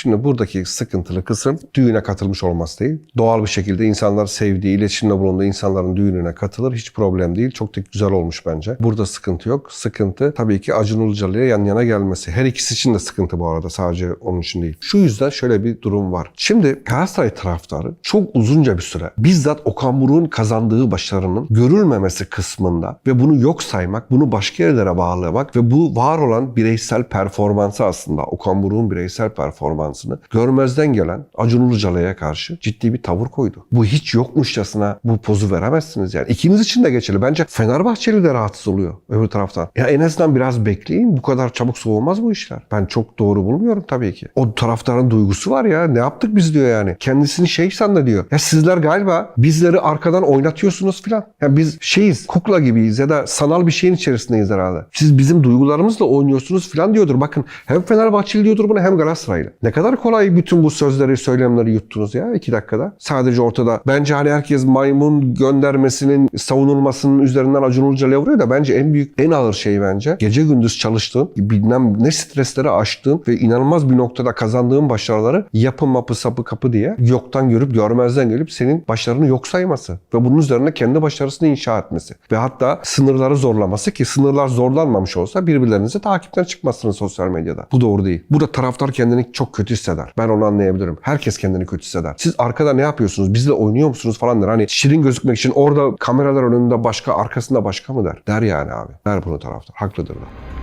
Şimdi buradaki sıkıntılı kısım düğüne katılmış olması değil. Doğal bir şekilde insanlar sevdiği, iletişimde bulunduğu insanların düğününe katılır. Hiç problem değil. Çok da güzel olmuş bence. Burada sıkıntı yok. Sıkıntı tabii ki Acun Ilıcalı'ya yan yana gelmesi. Her ikisi için de sıkıntı bu arada. Sadece onun için değil. Şu yüzden şöyle bir durum var. Şimdi Galatasaray taraftarı çok uzunca bir süre bizzat Okan Buruk'un kazandığı başarının görülmemesi kısmında ve bunu yok saymak, bunu başka yerlere bağlamak ve bu var olan bireysel performansı aslında Okan Buruk'un bireysel performansını görmezden gelen Acun Ilıcalı'ya karşı ciddi bir tavır koydu. Bu hiç yokmuşçasına bu pozu veremezsiniz yani. İkimiz için de geçerli. Bence Fenerbahçeli de rahatsız oluyor öbür taraftan. Ya en azından biraz bekleyin. Bu kadar çabuk soğumaz bu işler. Ben çok doğru bulmuyorum tabii ki. O taraftarın duygusu var ya. Ne yaptık biz diyor yani. Kendisini şey sandı diyor. Ya sizler galiba bizleri arkadan oynatıyorsunuz filan. Ya biz şeyiz, kukla gibiyiz ya da sanal bir şeyin içerisindeyiz herhalde. Siz bizim duygularımızla oynuyorsunuz filan diyordur. Bakın hem Fenerbahçeli diyordur bunu hem Galatasaraylı. Ne kadar kolay bütün bu sözleri, söylemleri yuttunuz ya iki dakikada. Sadece ortada. Bence hani herkes maymun göndermesinin savunulmasının üzerinden Acun Ilıcalı'ya da bence en büyük, en ağır şey bence gece gündüz çalıştığın, bilmem ne stresleri aştığın ve inanılmaz bir noktada kazandığın başarıları yapı mapı sapı kapı diye yoktan görüp görmezden gelip senin başarını yok sayması ve bunun üzerine kendi başarısını inşa etmesi ve hatta sınırları zorlaması ki sınırlar zorlanmamış olsa birbirlerinize takipten çıkmazsınız sosyal medyada. Bu doğru değil. Burada taraftar kendini çok kötü hisseder. Ben onu anlayabilirim. Herkes kendini kötü hisseder. Siz arkada ne yapıyorsunuz? Bizle oynuyor musunuz falan der. Hani şirin gözükmek için orada kameralar önünde başka, arkasında başka mı der? Der yani abi. Der bunu taraftar. Haklıdır da.